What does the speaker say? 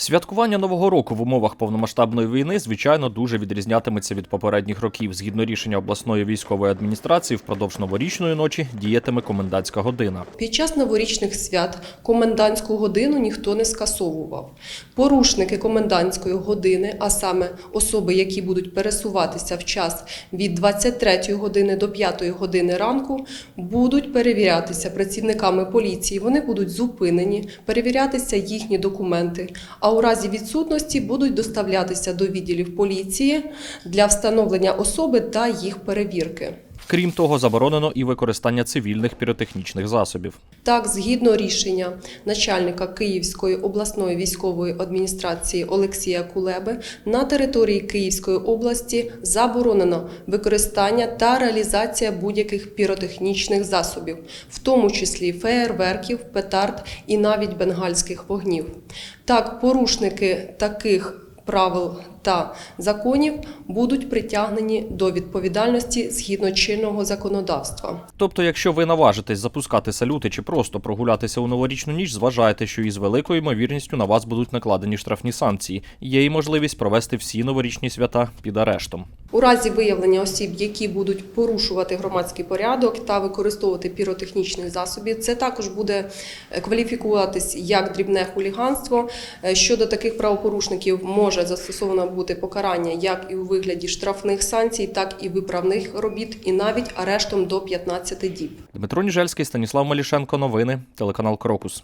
Святкування нового року в умовах повномасштабної війни, звичайно, дуже відрізнятиметься від попередніх років. Згідно рішення обласної військової адміністрації, впродовж новорічної ночі діятиме комендантська година. Під час новорічних свят комендантську годину ніхто не скасовував. Порушники комендантської години, а саме особи, які будуть пересуватися в час від 23 години до 5 години ранку, будуть перевірятися працівниками поліції. Вони будуть зупинені, перевірятися їхні документи. А у разі відсутності будуть доставлятися до відділів поліції для встановлення особи та їх перевірки. Крім того, заборонено і використання цивільних піротехнічних засобів. Так, згідно рішення начальника Київської обласної військової адміністрації Олексія Кулеби, на території Київської області заборонено використання та реалізація будь-яких піротехнічних засобів, в тому числі феєрверків, петард і навіть бенгальських вогнів. Так, порушники таких правил та законів будуть притягнені до відповідальності згідно чинного законодавства. Тобто, якщо ви наважитесь запускати салюти чи просто прогулятися у новорічну ніч, зважайте, що із великою ймовірністю на вас будуть накладені штрафні санкції. Є і можливість провести всі новорічні свята під арештом. У разі виявлення осіб, які будуть порушувати громадський порядок та використовувати піротехнічні засоби, це також буде е, кваліфікуватись як дрібне хуліганство. Е, Щодо таких правопорушників може застосовано бути покарання як і у вигляді штрафних санкцій, так і виправних робіт, і навіть арештом до 15 діб. Дмитро Ніжельський, Станіслав Малішенко. Новини. Телеканал Крокус.